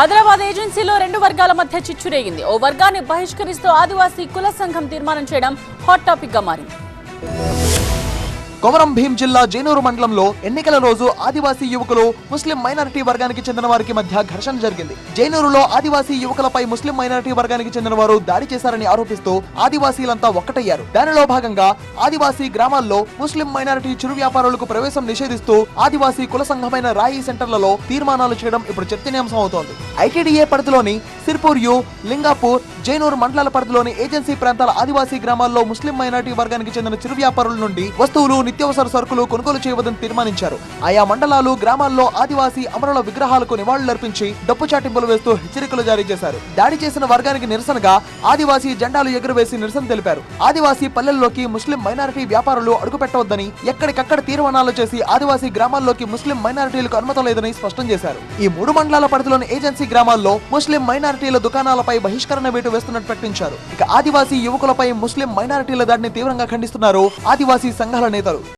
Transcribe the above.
ఆదిలాబాద్ ఏజెన్సీలో రెండు వర్గాల మధ్య చిచ్చురేగింది. ఓ వర్గాన్ని బహిష్కరిస్తూ ఆదివాసీ కుల సంఘం తీర్మానం చేయడం హాట్ టాపిక్గా మారింది. కొమరం భీం జిల్లా జైనూరు మండలంలో ఎన్నికల రోజు ఆదివాసీ యువకులు ముస్లిం మైనారిటీ వర్గానికి చెందిన వారికి మధ్య ఘర్షణ జరిగింది. జైనూరులో ఆదివాసీ యువకులపై ముస్లిం మైనారిటీ వర్గానికి చెందిన వారు దాడి చేశారని ఆరోపిస్తూ ఆదివాసీలంతా ఒక్కటయ్యారు. దానిలో భాగంగా ఆదివాసీ గ్రామాల్లో ముస్లిం మైనారిటీ చిరు వ్యాపారులకు ప్రవేశం నిషేధిస్తూ ఆదివాసీ కుల సంఘమైన రాయి సెంటర్లలో తీర్మానాలు చేయడం ఇప్పుడు చర్చనీయాంశం అవుతోంది. ఐటీడీఏ పరిధిలోని సిర్పూర్ యు లింగాపూర్ జైనూరు మండలాల పరిధిలోని ఏజెన్సీ ప్రాంతాల ఆదివాసీ గ్రామాల్లో ముస్లిం మైనారిటీ వర్గానికి చెందిన చిరు వ్యాపారుల నుండి వస్తువులు నిత్యావసర సరుకులు కొనుగోలు చేయవద్దని తీర్మానించారు. ఆయా మండలాలు గ్రామాల్లో ఆదివాసీ అమరుల విగ్రహాలకు నివాళులర్పించి డప్పు చాటింపులు వేస్తూ హెచ్చరికలు జారీ చేశారు. దాడి చేసిన వర్గానికి నిరసనగా ఆదివాసీ జెండాలు ఎగురవేసి నిరసన తెలిపారు. ఆదివాసీ పల్లెల్లోకి ముస్లిం మైనారిటీ వ్యాపారులు అడుగుపెట్టవద్దని ఎక్కడికక్కడ తీర్మానాలు చేసి ఆదివాసీ గ్రామాల్లోకి ముస్లిం మైనారిటీలకు అనుమతం లేదని స్పష్టం చేశారు. ఈ మూడు మండలాల పరిధిలోని ఏజెన్సీ గ్రామాల్లో ముస్లిం మైనారిటీ మైనారిటీల దుకాణాలపై బహిష్కరణ వేటు వేస్తున్నట్టు ప్రకటించారు. ఇక ఆదివాసీ యువకులపై ముస్లిం మైనారిటీల దాడిని తీవ్రంగా ఖండిస్తున్నారు ఆదివాసీ సంఘాల నేతలు.